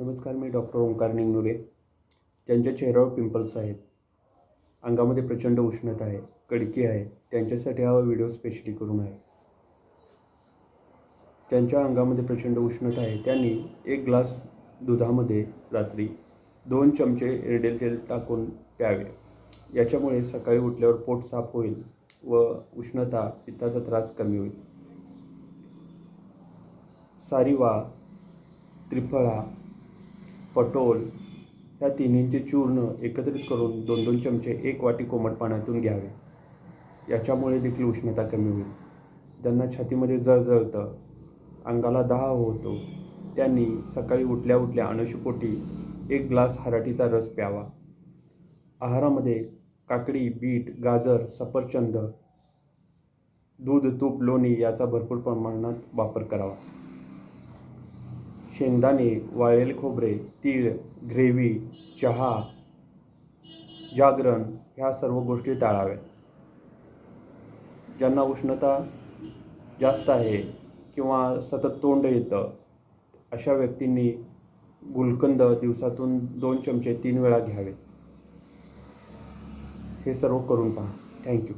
नमस्कार मी डॉक्टर ओंकार निंगनुरे. ज्यांच्या चेहऱ्यावर पिंपल्स आहेत अंगामध्ये प्रचंड उष्णता आहे कडकी आहे त्यांच्यासाठी हा व्हिडिओ स्पेशली करून आहे. त्यांच्या अंगामध्ये प्रचंड उष्णता आहे त्यांनी एक ग्लास दुधामध्ये रात्री दोन चमचे एरडेल तेल टाकून प्यावे. याच्यामुळे सकाळी उठल्यावर पोट साफ होईल व उष्णता पित्ताचा त्रास कमी होईल. सारिवा त्रिफळा पटोल ह्या तिन्हींचे चूर्ण एकत्रित करून दोन दोन चमचे एक वाटी कोमट पाण्यातून घ्यावे. याच्यामुळे देखील उष्णता कमी होईल. ज्यांना छातीमध्ये जळजळतं अंगाला दहा होतो त्यांनी सकाळी उठल्या उठल्या अनशुपोटी एक ग्लास हराठीचा रस प्यावा. आहारामध्ये काकडी बीट गाजर सफरचंद दूध तूप लोणी याचा भरपूर प्रमाणात वापर करावा. शेंगदाणे वाळलेले खोबरे तीळ ग्रेव्ही चहा जागरण ह्या सर्व गोष्टी टाळाव्या ज्यांना उष्णता जास्त आहे किंवा सतत तोंड येतं अशा व्यक्तींनी गुलकंद दिवसातून दोन चमचे तीन वेळा घ्यावे. हे सर्व करून पहा. थँक्यू